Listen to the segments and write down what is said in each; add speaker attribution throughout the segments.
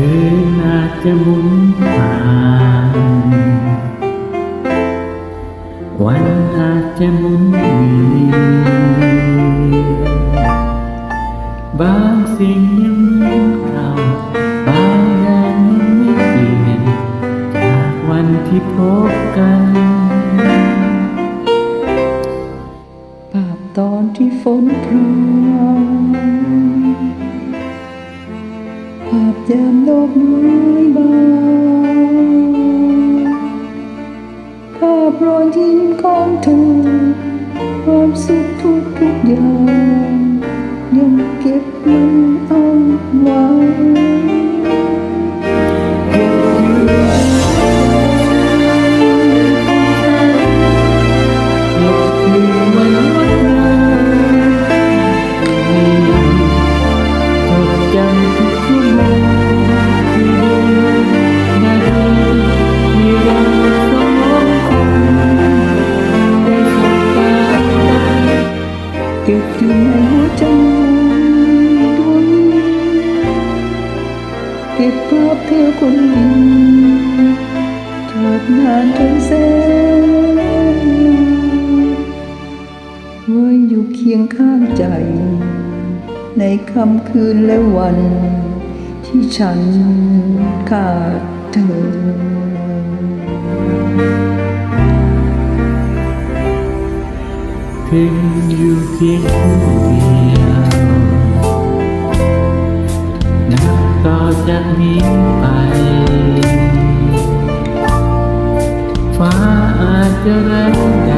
Speaker 1: คืนอาจจะหมุนผ่าน วันอาจจะหมุนเวียนบางสิ่งยังเหมือนเก่าบางอย่างไม่เปลี่ยน จากวันที่พบกัน
Speaker 2: ภาพตอนที่ฝนพราว ภาพยามดอกไม้บานภาพรอยยิ้มของเธอความสุขทุกทุกอย่างยังเก็บมันเอาไว้
Speaker 1: ทุกชั่วโมงที่เดินนาทีที่เราสองคนได้สบตากัน
Speaker 2: เก็บอยู่ในหัวใจดวงนี้เก็บภาพเธอคนนี้จอดนานจนแสนไว้อยู่เคียงข้างใจ ในค่ำคืนและวัน ที่ฉันขาดเธอ
Speaker 1: ถึงอยู่เพียงผู้เดียวนับต่อจากนี้ไป ฟ้าอาจจะแรงดา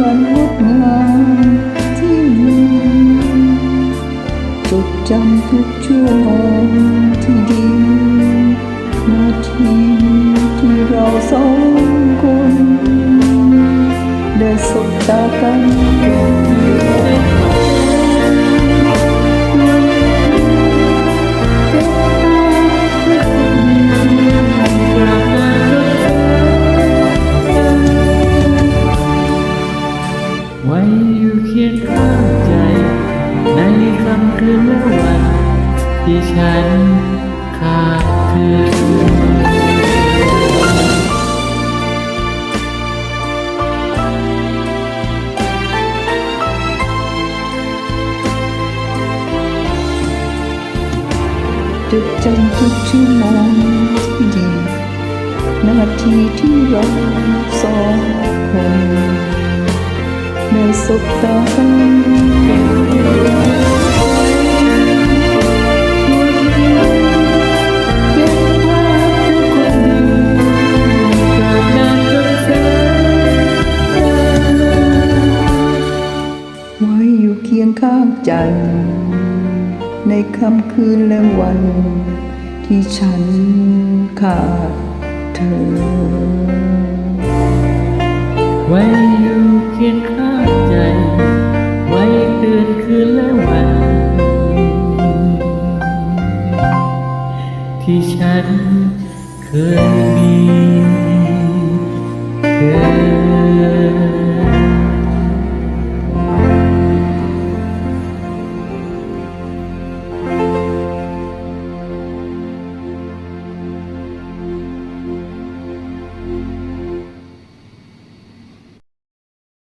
Speaker 1: วันง
Speaker 2: ดงามที่มีจดจำทุกช่วงที่ดี นาทีที่เราสองคน ได้สบตากัน
Speaker 1: ค่ำคืนและวันที่ฉันขาดเธอ
Speaker 2: จดจำทุกชั่วโมงที่ดีนาทีที่เราสองคนได้สบตากัน ไว้อยู่เคียงข้างใจ ใน
Speaker 1: ค่ำคืนและวัน ที่ฉันขาดเธอ
Speaker 2: ไว้อยู่เคียงข้างใจ ไว้เตืนคืนและวัน ที่ฉันเคยมี